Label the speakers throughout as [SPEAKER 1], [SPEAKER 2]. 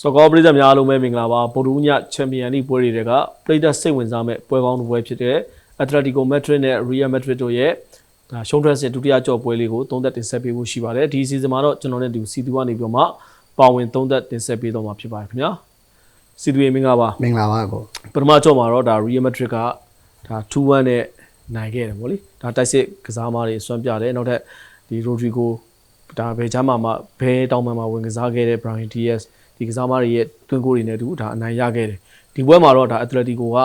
[SPEAKER 1] စောကောပရိသတ်များအားလုံးပဲမင်္ဂလာပါဗိုလ်တူးညချန်ပီယံလိပွဲတွေကပရိသတ်စိတ်ဝင်စားမဲ့ပွဲကောင်းတစ်ပွဲဖြစ်တဲ့ Atletico Madrid နဲ့ Real Madrid တို့ရဲ့ဒါရှုံးထွက်စစ်ဒုတိယကြော့ပွဲလေးကိုသုံးသက်တင်ဆက်ပေးဖို့ရှိပါတယ်ဒီစီဇန်မှာတော့ကျွန်တော်နဲ့ဒီစီတူကနေပြီးတော့မှပါဝင်သုံးသက်တင်ဆက်ပေးတော့မှာဖြစ်ပါတယ်ခင်ဗျာစီတူရေမင်္ဂလာပါ
[SPEAKER 2] မင်္ဂလာပါကို
[SPEAKER 1] ပထမကြော့မှာတော့ဒါ Real Madrid ကဒါ2-1နဲ့နိုင်ခဲ့တယ်ဗောလေဒါတိုက်စစ်ကစားမားတွေဆွမ်းပြတယ်နောက်ထပ်ဒီ Rodrigo ဒါဘယ်ချမ်းမှာမှဘယ်တောင်မှမှာဝင်ကစားခဲ့တဲ့ Brian Diaz ဒီကစားမားတွေရဲ့တွင်းကိုတွေနဲ့အတူဒါအနိုင်ရခဲ့တယ်ဒီပွဲမှာတော့ဒါ Atletico က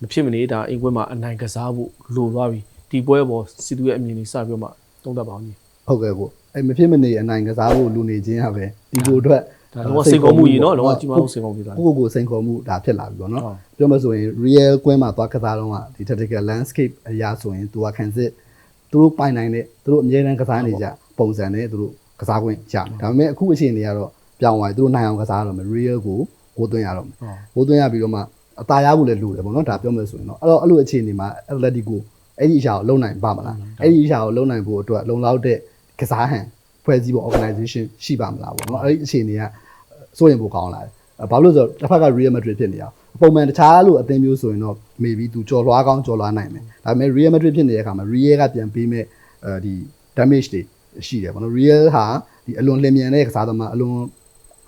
[SPEAKER 1] မဖြစ်မနေဒါအင်ကွင်းမှာအနိုင်ကစားဖို့လိုသွားပြီဒီပွဲပေါ်စီတူရဲ့အမြင်ကြီးစပြီးတော့မှသုံးသပ်ပါအောင်ကြီး
[SPEAKER 2] ဟုတ်ကဲ့ကိုအဲ့မဖြစ်မနေအနိုင်ကစားဖို့လူနေခြင်းရပဲဒီကိုအတွက်
[SPEAKER 1] ဒါလုံးဝစိတ်ကောင်းမှုကြီးနော်လုံးဝကြီးမားဆုံးစိတ်ကောင်းမှုသွားတယ်
[SPEAKER 2] ကိုကိုကိုစိန်ခေါ်မှုဒါဖြစ်လာပြီပေါ့နော်
[SPEAKER 1] ဟုတ်
[SPEAKER 2] ပြောမှဆိုရင် real ကွင်းမှာသွားကစားတော့ကဒီ tactical landscape အရာဆိုရင်သူကခံစစ်သူတို့ပိုင်နိုင်တဲ့သူတို့အမြဲတမ်းကစားနေကြပုံစံနဲ့သူတို့ကစားခွင့်ရတယ်ဒါပေမဲ့အခုအချိန်တွေကတော့ ပြောင်းသွားပြီသူတို့နိုင်အောင်ကစားရတော့မယ် real ကိုကိုသွင်းရတော့မယ်
[SPEAKER 1] ဟုတ်
[SPEAKER 2] ကိုသွင်းရပြီးတော့မှအသာရဖို့လည်းလိုတယ်ပေါ့နော်ဒါပြောမယ်ဆိုရင်တော့အဲ့တော့အဲ့လိုအခြေအနေမှာ Atletico အဲ့ဒီအရာကိုလုံနိုင်ပါမလားအဲ့ဒီအရာကိုလုံနိုင်ဖို့အတွက်လုံလောက်တဲ့ကစားဟန်ဖွဲ့စည်းဖို့ organization ရှိပါမလားပေါ့နော်အဲ့ဒီအခြေအနေကစိုးရင်ပိုကောင်းလာတယ်အဲ့ဘာလို့လဲဆိုတော့တစ်ဖက်က Real Madrid ဖြစ်နေတာပုံမှန်တခြားလို့အသင်းမျိုးဆိုရင်တော့ maybe သူကြော်လွှားကောင်းကြော်လွှားနိုင်မယ်ဒါပေမဲ့ Real Madrid ဖြစ်နေတဲ့အခါမှာ Real ကပြန်ပေးမဲ့အဲဒီ damage တွေရှိတယ်ပေါ့နော် Real ဟာဒီအလွန်လင်မြန်တဲ့ကစားသမားအလွန်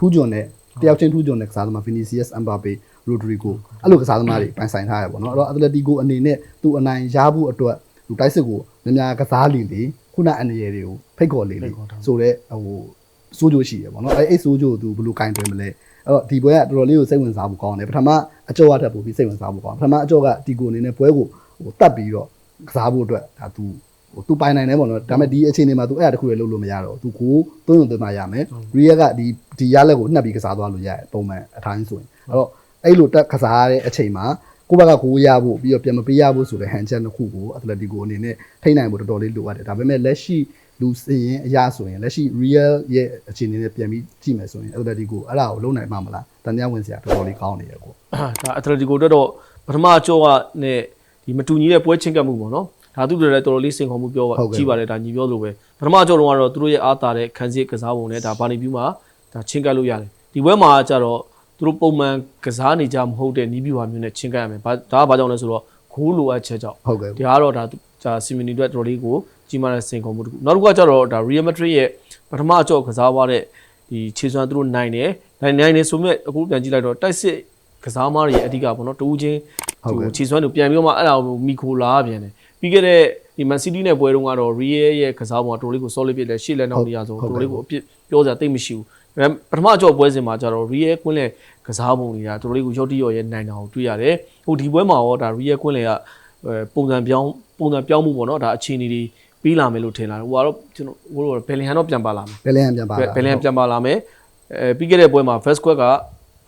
[SPEAKER 2] ထူးချွန်တဲ့တယောက်ချင်းထူးချွန်တဲ့ကစားသမား Vinicius Mbappe Rodrigo အဲ့လိုကစားသမားတွေပိုင်ဆိုင်ထားရပေါ့နော်အဲ့တော့ Atletico အနေနဲ့သူအနိုင်ရဖို့အတွက်သူတိုက်စစ်ကိုများများကစားလီလေခုနအနေရတွေကိုဖိတ်ခေါ်လေလေဆိုတော့ဟိုစိုးကြိုးရှိရပေါ့နော်အဲ့အဲ့စိုးကြိုးကိုသူဘယ်လိုကင်တွင်မလဲအဲ့တော့ဒီပွဲကတော်တော်လေးကိုစိတ်ဝင်စားဖို့ကောင်းတယ်ပထမအကြော့အထက်ပို့ပြီးစိတ်ဝင်စားဖို့ကောင်းပထမအကြော့ကဒီကိုအနေနဲ့ပွဲကိုဟိုတတ်ပြီးတော့ကစားဖို့အတွက်ဒါသူ ဟိုသူပိုင်နိုင်တယ်ပေါ့နော်ဒါပေမဲ့ဒီအချိန်တွေမှာသူအဲ့အတခုလည်းလုပ်လို့မရတော့သူကိုသွင်းုံသွင်းမှရမယ်ရီယာကဒီဒီရလက်ကိုနှက်ပြီးကစားသွားလို့ရတယ်ပုံမှန်အထိုင်းဆိုရင်အဲ့တော့အဲ့လိုတက်ကစားရတဲ့အချိန်မှာကိုယ့်ဘက်ကကိုရဖို့ပြီးတော့ပြန်မပေးရဖို့ဆိုတဲ့ဟန်ချက်တစ်ခုကို Atletico အနေနဲ့ထိနိုင်ဖို့တော်တော်လေးလိုအပ်တယ်ဒါပေမဲ့လက်ရှိလူစင်ရင်အရာဆိုရင်လက်ရှိ real ရဲ့အခြေအနေနဲ့ပြန်ပြီးကြည့်မယ်ဆိုရင် Atletico အဲ့ဒါကိုလုံနိုင်မှာမလားတန်တရားဝင်စရာတော်တော်လေးကောင်းနေရကို
[SPEAKER 1] ဒါ Atletico အတွက်တော့ပထမအကြောကနဲ့ဒီမတူညီတဲ့ပွဲချင်းကပ်မှုပေါ့နော် ဒါသူတို့လည်းတော်တော်လေးစင်ခေါ်မှုပြောပါကြည့်ပါတယ်ဒါညီပြောလို့ပဲပထမအကြောတော့ကတော့သူတို့ရဲ့အားတာတဲ့ခန်းစည်းကစားပုံနဲ့ဒါဘာနေပြူမှာဒါချင်းကပ်လို့ရတယ်ဒီပွဲမှာကျတော့သူတို့ပုံမှန်ကစားနေကြမဟုတ်တဲ့နီးပြူဟာမျိုးနဲ့ချင်းကပ်ရမယ်ဘာဒါကဘာကြောင့်လဲဆိုတော့ဂိုးလိုအပ်ချက်ကြောင့်
[SPEAKER 2] ဟုတ်ကဲ့
[SPEAKER 1] ဒီကတော့ဒါဒါစီမီနီအတွက်တော်တော်လေးကိုကြီးမားတဲ့စင်ကုန်မှုတစ်ခုနောက်တစ်ခုကကျတော့ဒါ Real Madrid ရဲ့ပထမအကြော့ကစားသွားတဲ့ဒီခြေစွမ်းသူတို့နိုင်တယ်နိုင်နိုင်နေဆိုမဲ့အခုပြန်ကြည့်လိုက်တော့တိုက်စစ်ကစားမားတွေရဲ့အဓိကပေါ့နော်တူးချင်းဟိုခြေစွမ်းတို့ပြန်ပြီးတော့မှအဲ့ဒါကိုမီခိုလာပြန်တယ် ပြီးခဲ့တဲ့ဒီ Man City နဲ့ပွဲတုန်းကတော့ Real ရဲ့ကစားပုံကတော်တော်လေးကို solid ဖြစ်တယ်ရှေ့လက်နောက်နေရာဆိုတော်တော်လေးကိုအပြစ်ပြောစရာတိတ်မရှိဘူးဒါပေမဲ့ပထမအကြော့ပွဲစဉ်မှာကျတော့ Real ကွင်းလေကစားပုံတွေကတော်တော်လေးကိုရော့တိရော့ရဲ့နိုင်တာကိုတွေ့ရတယ်ဟိုဒီပွဲမှာရောဒါ Real ကွင်းလေကအဲပုံစံပြောင်းပုံစံပြောင်းမှုပေါ့နော်ဒါအခြေအနေတွေပြီးလာမယ်လို့ထင်လာတယ်ဟိုကတော့ကျွန်တော်ဟိုတော့ဘယ်လင်ဟန်တော့ပြန်ပါလာမယ်
[SPEAKER 2] ဘယ်လန်ပြန်ပါလား
[SPEAKER 1] ဘယ်လင်ဟန်ပြန်ပါလာမယ်အဲပြီးခဲ့တဲ့ပွဲမှာ first squad က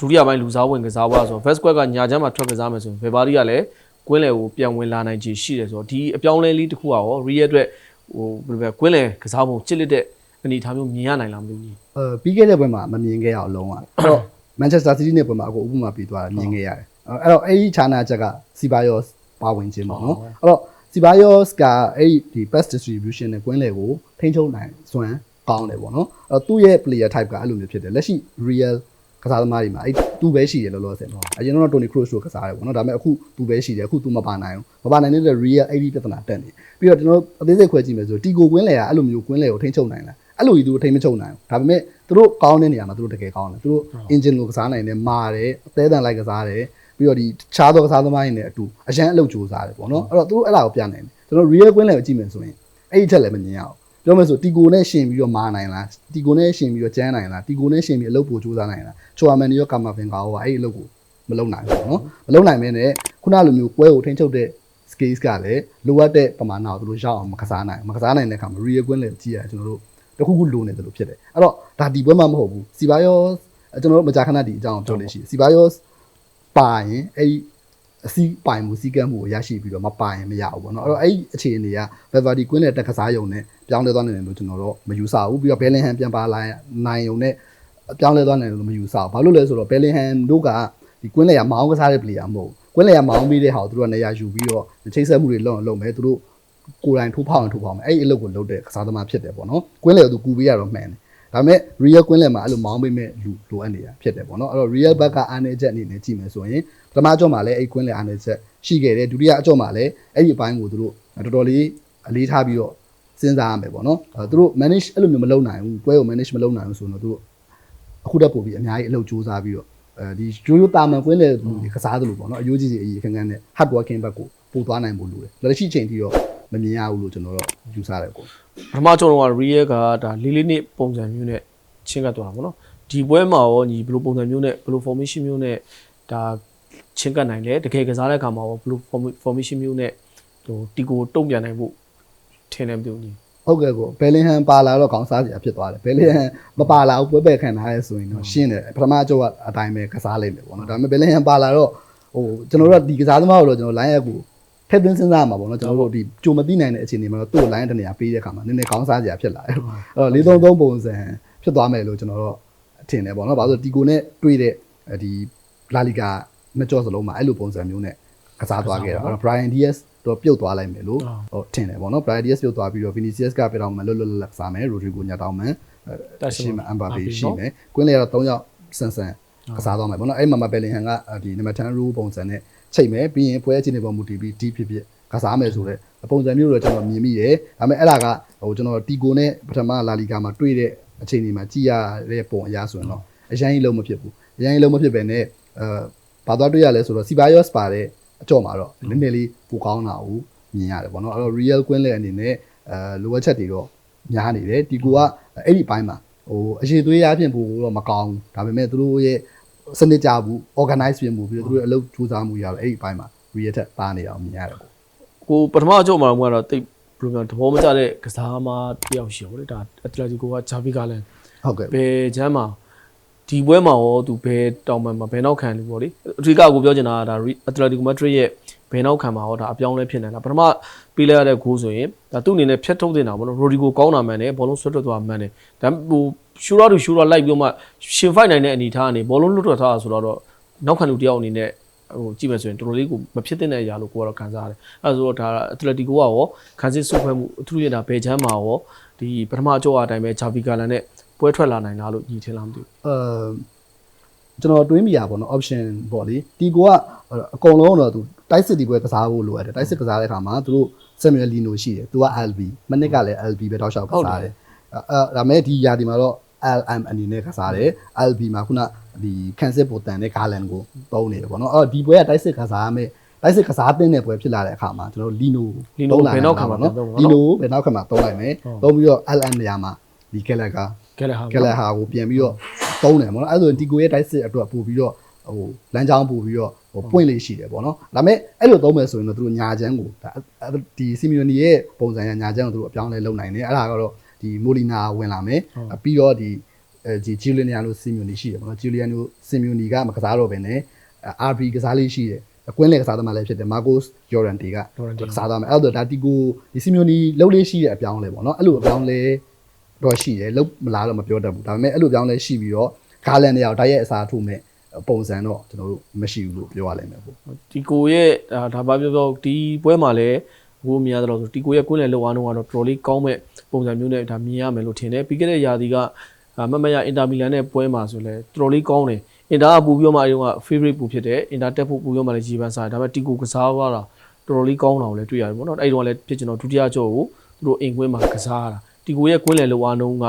[SPEAKER 1] ဒုတိယပိုင်းလူစားဝင်ကစားသွားဆိုတော့ first squad ကညာချမ်းမှာထွက်ကစားမယ်ဆိုရင်ဘယ်ပါရီကလည်း ကွင်းလယ်ကိုပြန်ဝင်လာနိုင်ခြေရှိတယ်ဆိုတော့ဒီအပြောင်းလဲလေးတစ်ခုကရော real အတွက်ဟိုဘယ်လိုပဲကွင်းလယ်ကစားပုံချစ်လက်တဲ့အနေအထားမျိုးမြင်ရနိုင်လားမသိဘူးကြီး
[SPEAKER 2] အဲပြီးခဲ့တဲ့ပွဲမှာမမြင်ခဲ့ရအောင်လုံးဝအဲ့တော့ Manchester City နဲ့ပွဲမှာအခုဥပမာပေးသွားတာမြင်ခဲ့ရတယ်အဲ့တော့အဲ့ဒီခြားနာချက်က Ceballos ပါဝင်ခြင်းပေါ့နော်အဲ့တော့ Ceballos ကအဲ့ဒီဒီ pass distribution နဲ့ကွင်းလေကိုထိန်းချုပ်နိုင်စွမ်းကောင်းတယ်ပေါ့နော်အဲ့တော့သူ့ရဲ့ player type ကအဲ့လိုမျိုးဖြစ်တယ်လက်ရှိ real ကစားသမားတွေမှာအဲ့သူပဲရှိတယ်လောလောဆယ်အရင်တော့ Toni Kroos တို့ကစားတယ်ပေါ့နော်ဒါပေမဲ့အခုသူပဲရှိတယ်အခုသူမပါနိုင်ဘူးမပါနိုင်တဲ့ real အဲ့ဒီပြဿနာတက်နေပြီးတော့ကျွန်တော်အသေးစိတ်ခွဲကြည့်မယ်ဆိုတီကိုကွင်းလေကအဲ့လိုမျိုးကွင်းလေကိုထိန်းချုပ်နိုင်လားအဲ့လိုကြီးသူထိန်းမချုပ်နိုင်ဘူးဒါပေမဲ့သူတို့ကောင်းတဲ့နေရာမှာသူတို့တကယ်ကောင်းတယ်သူတို့ engine ကိုကစားနိုင်တယ်မာတယ်အသေးတန်လိုက်ကစားတယ်ပြီးပြီးတော့ဒီခြားသောကစားသမားတွေနဲ့အတူအရန်အလုပ်ကြိုးစားတယ်ပေါ့နော်အဲ့တော့သူတို့အဲ့ဒါကိုပြနိုင်တယ်ကျွန်တော် real ကွင်းလည်းကြည့်မယ်ဆိုရင်အဲ့ဒီထက်လည်းမမြင်ရအောင် ပြောမယ်ဆိုတီကိုနဲ့ရှင်ပြီးတော့မာနိုင်လားတီကိုနဲ့ရှင်ပြီးတော့ကျန်းနိုင်လားတီကိုနဲ့ရှင်ပြီးအလုပ်ပို့ကြိုးစားနိုင်လားချူအာမန်ရောကာမာဖင်ကာရောအဲ့ဒီအလုပ်ကိုမလုပ်နိုင်ဘူးပေါ့နော်မလုပ်နိုင်မင်းနဲ့ခုနလိုမျိုးပွဲကိုထိန်းချုပ်တဲ့ skills ကလည်းလိုအပ်တဲ့ပမာဏကိုသူတို့ရအောင်မကစားနိုင်မကစားနိုင်တဲ့အခါမှာ real ကွင်းလည်းကြည့်ရကျွန်တော်တို့တခုခုလိုနေတယ်လို့ဖြစ်တယ်အဲ့တော့ဒါဒီပွဲမှာမဟုတ်ဘူးစီဘာယောကျွန်တော်တို့မကြာခဏဒီအကြောင်းပြောလို့ရှိတယ်စီဘာယောပါရင်အဲ့ဒီ အစီပိုင်မှုစီကံမှုကိုရရှိပြီးတော့မပိုင်ရင်မရဘူးပေါ့နော်အဲ့တော့အဲ့ဒီအခြေအနေက Beverly ကွင်းနဲ့တက်ကစားယုံနဲ့ပြောင်းလဲသွားနေတယ်လို့ကျွန်တော်တို့မယူဆဘူးပြီးတော့ Bellingham ပြန်ပါလာနိုင်ယုံနဲ့ပြောင်းလဲသွားနေတယ်လို့မယူဆဘူးဘာလို့လဲဆိုတော့ Bellingham တို့ကဒီကွင်းလေကမအောင်ကစားတဲ့ player မဟုတ်ဘူးကွင်းလေကမအောင်ပြီးတဲ့ဟာကိုသူတို့ကနေရာယူပြီးတော့ချိတ်ဆက်မှုတွေလုပ်အောင်လုပ်မယ်သူတို့ကိုယ်တိုင်ထိုးဖောက်အောင်ထိုးဖောက်မယ်အဲ့ဒီအလုပ်ကိုလုပ်တဲ့ကစားသမားဖြစ်တယ်ပေါ့နော်ကွင်းလေကသူကူပေးရတော့မှန်တယ် ဒါပေမဲ့ real ကွင်းလေမှာအဲ့လိုမောင်းပေးမဲ့လူလိုအပ်နေတာဖြစ်တယ်ပေါ့နော်အဲ့တော့ real back ကအားနေချက်အနေနဲ့ကြည့်မယ်ဆိုရင်ပထမအကြော့မှာလည်းအဲ့ကွင်းလေအားနေချက်ရှိခဲ့တယ်ဒုတိယအကြော့မှာလည်းအဲ့ဒီအပိုင်းကိုသူတို့တော်တော်လေးအလေးထားပြီးတော့စဉ်းစားရမယ်ပေါ့နော်အဲသူတို့ manage အဲ့လိုမျိုးမလုပ်နိုင်ဘူးပွဲကို manage မလုပ်နိုင်ဘူးဆိုတော့သူတို့အခုတက်ပို့ပြီးအများကြီးအလုပ်စူးစမ်းပြီးတော့အဲဒီရိုးရိုးတာမန်ကွင်းလေလူတွေကစားသလိုပေါ့နော်အယိုးကြီးကြီးအရေးခန်းခန်းနဲ့ hard working ဘက်ကိုပို့သွားနိုင်ဖို့လိုတယ်လက်ရှိချိန်ထိတော့မမြင်ရဘူးလို့ကျွန်တော်တော့ယူဆတယ်ကို
[SPEAKER 1] ပထမကျွန်တော်က real ကဒါလေးလေးနှစ်ပုံစံမျိုးနဲ့ချင်းကပ်သွားတာပေါ့နော်ဒီပွဲမှာရောညီဘယ်လိုပုံစံမျိုးနဲ့ဘယ်လို formation မျိုးနဲ့ဒါချင်းကပ်နိုင်လဲတကယ်ကစားတဲ့အခါမှာရောဘယ်လို formation မျိုးနဲ့ဟိုတီကိုတုံ့ပြန်နိုင်ဖို့ထင်တယ်မသိဘူးညီ
[SPEAKER 2] ဟုတ်ကဲ့ကိုဘယ်လင်ဟန်ပါလာတော့ခေါင်းစားစရာဖြစ်သွားတယ်ဘယ်လင်ဟန်မပါလာဘူးပွဲပယ်ခံထားရဲဆိုရင်တော့ရှင်းတယ်ပထမအကျော်ကအတိုင်းပဲကစားလိုက်မယ်ပေါ့နော်ဒါပေမဲ့ဘယ်လင်ဟန်ပါလာတော့ဟိုကျွန်တော်တို့ကဒီကစားသမားကိုတော့ကျွန်တော် line ရက်ကို ထည့်သွင်းစဉ်းစားမှာပေါ့နော်ကျွန်တော်တို့ဒီကြုံမသိနိုင်တဲ့အခြေအနေမှာတော့သူ့ line တနေရာပေးတဲ့အခါမှာနည်းနည်းခေါင်းစားစရာဖြစ်လာတယ်အဲ့တော့433ပုံစံဖြစ်သွားမယ်လို့ကျွန်တော်တို့ထင်တယ်ပေါ့နော်ဘာလို့ဒီကိုနဲ့တွေ့တဲ့ဒီလာလီဂါနှစ်ကြောစလုံးမှာအဲ့လိုပုံစံမျိုးနဲ့ကစားသွားခဲ့တာအဲ့တော့ Brian Diaz တော့ပြုတ်သွားလိုက်မယ်လို့ဟိုထင်တယ်ပေါ့နော် Brian Diaz ပြုတ်သွားပြီးတော့ Vinicius ကပြတော့မှလွတ်လွတ်လပ်လပ်ကစားမယ် Rodrigo ညတောင်းမယ်ရှိမှ Mbappe ရှိမယ်ကွင်းလေကတော့၃ယောက်ဆန်ဆန်ကစားသွားမယ်ပေါ့နော်အဲ့မှာမဘယ်လင်ဟန်ကဒီနံပါတ်10 rule ပုံစံနဲ့ ချိန်မယ်ပြီးရင်ပွဲအခြေအနေပေါ်မူတည်ပြီးဒီဖြစ်ဖြစ်ကစားမယ်ဆိုတော့ပုံစံမျိုးတော့ကျွန်တော်မြင်မိတယ်ဒါပေမဲ့အဲ့ဒါကဟိုကျွန်တော်တီကိုနဲ့ပထမလာလီဂါမှာတွေ့တဲ့အခြေအနေမှာကြည်ရတဲ့ပုံအရာဆိုရင်တော့အရင်ကြီးလုံးမဖြစ်ဘူးအရင်ကြီးလုံးမဖြစ်ပဲနဲ့အဲဘာသွားတွေ့ရလဲဆိုတော့ Sibayos ပါတဲ့အကြော့မှာတော့နည်းနည်းလေးပိုကောင်းတာကိုမြင်ရတယ်ပေါ့နော်အဲ့တော့ real queen လည်းအနေနဲ့အဲလိုအပ်ချက်တွေတော့များနေတယ်ဒီကိုကအဲ့ဒီဘိုင်းမှာဟိုအရှိသွေးရအဖြစ်ပို့တော့မကောင်းဘူးဒါပေမဲ့သူတို့ရဲ့ စနစ်ကြဘူး organize ပြင်မှုပြီးတော့သူတို့အလုပ်စူးစမ်းမှုရတော့အဲ့ဒီဘိုင်းမှာ real ထက်ပါနေအောင်မြင်ရတယ်ပေါ့
[SPEAKER 1] ကိုပထမအကြောမှာကတော့တိတ်ဘယ်လိုပြောသဘောမကျတဲ့ကစားမတယောက်ရှိရောလေဒါအက်တလက်တီကိုကဂျာဗီကလည်း
[SPEAKER 2] ဟုတ်ကဲ့
[SPEAKER 1] ဘယ်ချမ်းမှာဒီပွဲမှာရောသူဘယ်တောင်မှမှာဘယ်နောက်ခံလို့ပေါ့လေအထူးကကိုပြောချင်တာကဒါအက်တလက်တီကိုမက်ဒရစ်ရဲ့ ဘယ်နောက်ခံမှာရောဒါအပြောင်းလဲဖြစ်နေတာပထမပေးလိုက်ရတဲ့ဂိုးဆိုရင်ဒါသူ့အနေနဲ့ဖြတ်ထုတ်တင်တာပေါ့နော်ရိုဒီကိုကောင်းတာမှန်တယ်ဘောလုံးဆွတ်ထွက်သွားမှန်တယ်ဒါဟိုရှူရာတူရှူရာလိုက်ပြီးတော့မှရှင်ဖိုက်နိုင်တဲ့အနေထားကနေဘောလုံးလွတ်ထွက်ထားတာဆိုတော့နောက်ခံလူတယောက်အနေနဲ့ဟိုကြည့်မယ်ဆိုရင်တော်တော်လေးကိုမဖြစ်တဲ့အရာလို့ကိုကတော့ခံစားရတယ်အဲဒါဆိုတော့ဒါအက်တလက်တီကိုကရောခန်းစစ်စုဖွဲ့မှုအထူးရတာဘယ်ချမ်းမှာရောဒီပထမအကြောအတိုင်းပဲဂျာဗီကာလန်နဲ့ပွဲထွက်လာနိုင်လားလို့ညီထင်လားမသိဘူး
[SPEAKER 2] အဲ ကျွန်တော်တွေးမိရပါတော့ option ပေါ့လေဒီကိုကအကုန်လုံးတော့သူတိုက်စစ်ဒီပွဲကစားဖို့လိုရတယ်တိုက်စစ်ကစားတဲ့အခါမှာသူတို့ Samuel Lino ရှိတယ်သူက LB မနစ်ကလည်း LB ပဲတောက်လျှောက်ကစားတယ်အဲဒါမဲ့ဒီယာဒီမှာတော့ LM အနေနဲ့ကစားတယ် LB မှာခုနဒီကန်စစ်ပိုတန်နဲ့ဂါလန်ကိုတုံးနေတယ်ပေါ့နော်အော်ဒီပွဲကတိုက်စစ်ကစားရမယ်တိုက်စစ်ကစားတဲ့ပွဲဖြစ်လာတဲ့အခါမှာကျွန်တော်လီနို
[SPEAKER 1] Lino ဘယ်နောက်ခံမှာပြန်သုံးမလဲ
[SPEAKER 2] လီနိုဘယ်နောက်ခံမှာတုံးလိုက်မယ်တုံးပြီးတော့ LM နေရာမှာဒီကလက်က
[SPEAKER 1] ကဲလေဟာ
[SPEAKER 2] ကလဟာကိုပြန်ပြီးတော့ တုံးတယ်ပေါ့နော်အဲ့ဒါဆိုရင်ဒီကိုရဲ့တိုက်စစ်အတွက်ပို့ပြီးတော့ဟိုလမ်းကြောင်းပို့ပြီးတော့ဟိုပွင့်လေးရှိတယ်ပေါ့နော်ဒါပေမဲ့အဲ့လိုသုံးမယ်ဆိုရင်တော့သူတို့ညာချမ်းကိုဒါဒီစီမီယိုနီရဲ့ပုံစံရညာချမ်းကိုသူတို့အပြောင်းလဲလုပ်နိုင်တယ်အဲ့ဒါကတော့ဒီမိုလီနာဝင်လာမယ်ပြီးတော့ဒီအဲဒီဂျီလီနီယာလိုစီမီယိုနီရှိတယ်ပေါ့နော်ဂျီလီယာနိုစီမီယိုနီကမကစားတော့ဘဲနဲ့ RB ကစားလေးရှိတယ်အကွင်းလေကစားသမားလည်းဖြစ်တယ်မာကိုစ်ဂျော်ဒန်တီကကစားသမားအဲ့တော့ဒါတီကိုဒီစီမီယိုနီလှုပ်လေးရှိတဲ့အပြောင်းလဲပေါ့နော်အဲ့လိုအပြောင်းလဲ တော့ရှိတယ်လုံးမလားတော့မပြောတတ်ဘူးဒါပေမဲ့အဲ့လိုပြောင်းလဲရှိပြီးတော့ဂါလန်တွေအောင်တိုက်ရဲ့အစားထိုးမဲ့ပုံစံတော့ကျွန်တော်တို့မရှိဘူးလို့ပြောရလိမ့်မယ်ပေါ့
[SPEAKER 1] ဒီကိုရဲ့ဒါဒါပါပြောပြောဒီပွဲမှာလည်းဘိုးမြင်ရတော့ဆိုဒီကိုရဲ့ကွင်းလေလောက်အားလုံးကတော့တော်တော်လေးကောင်းမဲ့ပုံစံမျိုးနဲ့ဒါမြင်ရမယ်လို့ထင်တယ်ပြီးခဲ့တဲ့ရာသီကမမရအင်တာမီလန်နဲ့ပွဲမှာဆိုလဲတော်တော်လေးကောင်းတယ်အင်တာကပူပြီးတော့မှအဲဒီက favorite ပူဖြစ်တယ်အင်တာတက်ဖို့ပူပြီးတော့မှလည်းဂျီပန်စားဒါပေမဲ့တီကိုကစားသွားတာတော်တော်လေးကောင်းတာကိုလည်းတွေ့ရတယ်ပေါ့နော်အဲဒီတော့လည်းဖြစ်ကျွန်တော်ဒုတိယကြောကိုသူတို့အိမ်ကွင်းမှာကစားရတာ တီကိုရဲ့ကွင်းလေလောက်အားလုံးက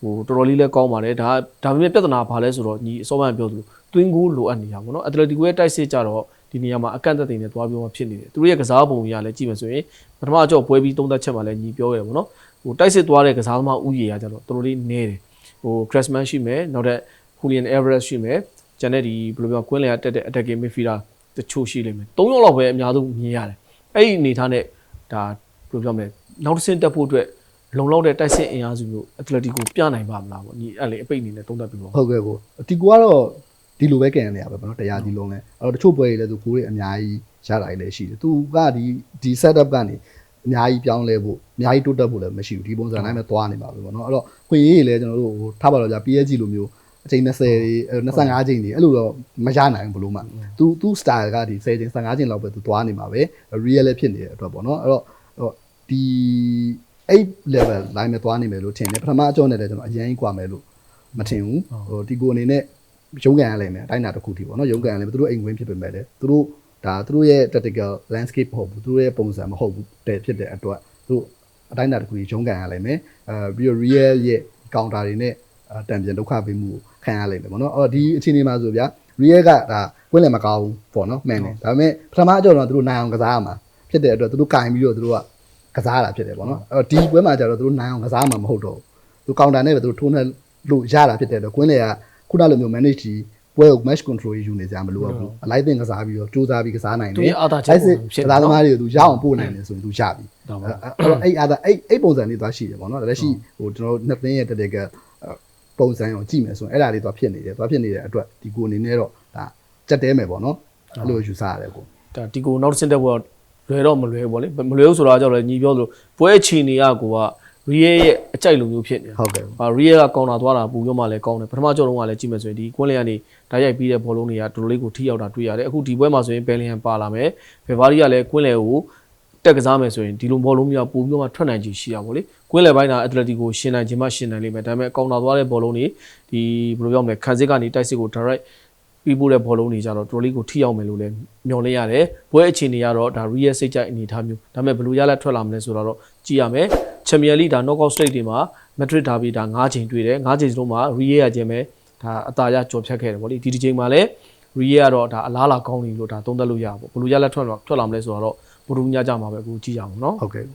[SPEAKER 1] ဟိုတော်တော်လေးလည်းကောင်းပါတယ်ဒါဒါပေမဲ့ပြဿနာဘာလဲဆိုတော့ညီအစောပိုင်းပြောသလို twin goal လိုအပ်နေတာပေါ့နော် Atletico ရဲ့တိုက်စစ်ကြတော့ဒီနေရာမှာအကန့်အသတ်တွေနဲ့တွားပြောမှဖြစ်နေတယ်သူတို့ရဲ့ကစားပုံကြီးကလည်းကြည့်မယ်ဆိုရင်ပထမအကြော့ပွဲပြီးသုံးသက်ချက်မှလည်းညီပြောခဲ့တယ်ပေါ့နော်ဟိုတိုက်စစ်သွားတဲ့ကစားသမားဥယေကကြတော့တော်တော်လေးနည်းတယ်ဟို Cressman ရှိမယ်နောက်တဲ့ Julian Alvarez ရှိမယ်ကျန်တဲ့ဒီဘယ်လိုပြောကွင်းလျာတက်တဲ့ attacking midfielder တချို့ရှိလိမ့်မယ်၃ယောက်လောက်ပဲအများဆုံးမြင်ရတယ်အဲ့ဒီအနေထားနဲ့ဒါဘယ်လိုပြောမလဲနောက်တစ်ဆင့်တက်ဖို့အတွက် လုံလောက်တဲ့တိုက်စစ်အင်အားစုမျိုး Atletico ပြနိုင်ပါမလားပေါ့ညီအဲ့လေအပိတ်အနေနဲ့သုံးသပ်ပြီးပေါ့
[SPEAKER 2] ဟုတ်ကဲ့ကိုတီကိုကတော့ဒီလိုပဲကြံနေရပဲပေါ့နော်တရားဒီလုံးလဲအဲ့တော့တချို့ပွဲတွေလည်းသူကိုယ်တွေအများကြီးရတာတွေလည်းရှိတယ်သူကဒီဒီ setup ကနေအများကြီးပြောင်းလဲဖို့အများကြီးတိုးတက်ဖို့လည်းမရှိဘူးဒီပုံစံတိုင်းပဲသွားနေပါပဲပေါ့နော်အဲ့တော့ခွင့်ရေးတွေလည်းကျွန်တော်တို့ဟိုထားပါတော့ကြာ PSG လိုမျိုးအချိန်20တွေ25ချိန်တွေအဲ့လိုတော့မရနိုင်ဘူးဘလို့မှသူသူ style ကဒီ10ချိန်15ချိန်လောက်ပဲသူသွားနေမှာပဲ real လည်းဖြစ်နေတဲ့အတွက်ပေါ့နော်အဲ့တော့ဒီ 8 level line ပဲသွားနေမယ်လို့ထင်တယ်ပထမအကြောနဲ့လည်းကျွန်တော်အရင်ကြီးกว่าမယ်လို့မထင်ဘူးဟိုဒီကိုအနေနဲ့ ရုံးကန်ရလိမ့်မယ်အတိုင်းအတာတစ်ခုထိပေါ့နော်ရုံးကန်ရလိမ့်မယ်သူတို့အိမ်ဝင်ဖြစ်ပေမဲ့လည်းသူတို့ဒါသူတို့ရဲ့ tactical landscape မဟုတ်ဘူးသူတို့ရဲ့ပုံစံမဟုတ်ဘူးတဲ့ဖြစ်တဲ့အတွက်သူတို့အတိုင်းအတာတစ်ခုထိရုံးကန်ရလိမ့်မယ်အဲပြီးတော့ real ရဲ့ counter တွေနဲ့အဲတံပြန်ဒုက္ခပေးမှုကိုခံရလိမ့်မယ်ပေါ့နော်အော်ဒီအခြေအနေမှာဆိုဗျာ real ကဒါကွင်းလည်းမကောင်းဘူးပေါ့နော်မှန်တယ်ဒါပေမဲ့ပထမအကြောတော့သူတို့နိုင်အောင်ကစားရမှာဖြစ်တဲ့အတွက်သူတို့ကင်ပြီးတော့သူတို့က ကစားရတာဖြစ်တယ်ပေါ့နော်အဲ့တော့ဒီပွဲမှာကျတော့သူတို့နိုင်အောင်ကစားမှာမဟုတ်တော့ဘူးသူ counter နဲ့ပဲသူတို့ထိုးနှက်လို့ရတာဖြစ်တဲ့အတွက်ကွင်းလေကခုနလိုမျိုး manage ကြီးပွဲကို match control ယူနေကြမလို့ဘူးအလိုက်တင်ကစားပြီးတော့စူးစမ်းပြီးကစားနိုင်တယ်
[SPEAKER 1] သူရဲ့အာသာချက်
[SPEAKER 2] စစ်
[SPEAKER 1] ပုံဖြစ်
[SPEAKER 2] က
[SPEAKER 1] တယ်
[SPEAKER 2] စားသ
[SPEAKER 1] နော်
[SPEAKER 2] မားတွေကိုသူရအောင်ပို့နိုင်တယ်ဆိုရင်သူရပြီ
[SPEAKER 1] ဒါပါ
[SPEAKER 2] အဲ့အဲ့အဲ့အဲ့အဲ့ပုံစံလေးသွားရှိတယ်ပေါ့နော်လက်ရှိဟိုကျွန်တော်တို့နှစ်သင်းရဲ့တတက်ကပုံစံကိုကြည့်မယ်ဆိုရင်အဲ့ဒါလေးသွားဖြစ်နေတယ်သွားဖြစ်နေတဲ့အတွက်ဒီကိုအနေနဲ့တော့ဒါကြက်တဲမယ်ပေါ့နော်အဲ့လိုယူဆရတယ်ကို
[SPEAKER 1] ဒါဒီကိုနောက်တစ်ဆင့်တက်ဖို့ လွယ်တော့မလွယ်ဘူးပေါ့လေမလွယ်ဘူးဆိုတာကြောင့်လည်းညီပြောသလိုပွဲချီနေရကိုကရီရဲ့ရဲ့အကြိုက်လိုမျိုးဖြစ်နေတာ
[SPEAKER 2] ဟုတ်ကဲ့။
[SPEAKER 1] ဟာရီရဲ့ကကောင်တာသွားတာပူရောမှလည်းကောင်းတယ်ပထမကြောက်တော့ကလည်းကြည့်မယ်ဆိုရင်ဒီကွင်းလျာနေဓာတ်ရိုက်ပြီးတဲ့ဘောလုံးတွေကတော်တော်လေးကိုထိရောက်တာတွေ့ရတယ်အခုဒီပွဲမှာဆိုရင်ဘယ်လီယန်ပါလာမယ်ဘယ်ဘာရီကလည်းကွင်းလျာကိုတက်ကစားမယ်ဆိုရင်ဒီလိုဘောလုံးမျိုးပူပြီးတော့ထွက်နိုင်ချေရှိရပါဘောလေကွင်းလျာပိုင်းကအက်တလက်တီကိုရှင်းနိုင်ခြင်းမှရှင်းနိုင်လိမ့်မယ်ဒါပေမဲ့ကောင်တာသွားတဲ့ဘောလုံးတွေဒီဘယ်လိုပြောမလဲခံစစ်ကနေတိုက်စစ်ကို direct ပြီးပို့တဲ့ဘောလုံးတွေကြတော့တော်တော်လေးကိုထိရောက်မယ်လို့လည်းမျှော်လင့်ရတယ်။ပွဲအခြေအနေကတော့ဒါ real စိတ်ကြိုက်အနေအထားမျိုး။ဒါပေမဲ့ဘယ်လိုရလက်ထွက်လာမလဲဆိုတော့ကြည့်ရမယ်။ Champions League ဒါ knockout stage တွေမှာ Madrid derby ဒါ9ချိန်တွေ့တယ်။9ချိန်စလုံးမှာ real ရခြင်းပဲဒါအသာရကြော်ဖြတ်ခဲ့တယ်ဗောလေ။ဒီဒီချိန်မှာလည်း real ကတော့ဒါအလားလာကောင်းနေလို့ဒါသုံးသပ်လို့ရပါဘော။ဘယ်လိုရလက်ထွက်လာထွက်လာမလဲဆိုတော့ဘုရုညကြမှာပဲအခုကြည့်ကြအောင်နော်။
[SPEAKER 2] ဟုတ်ကဲ့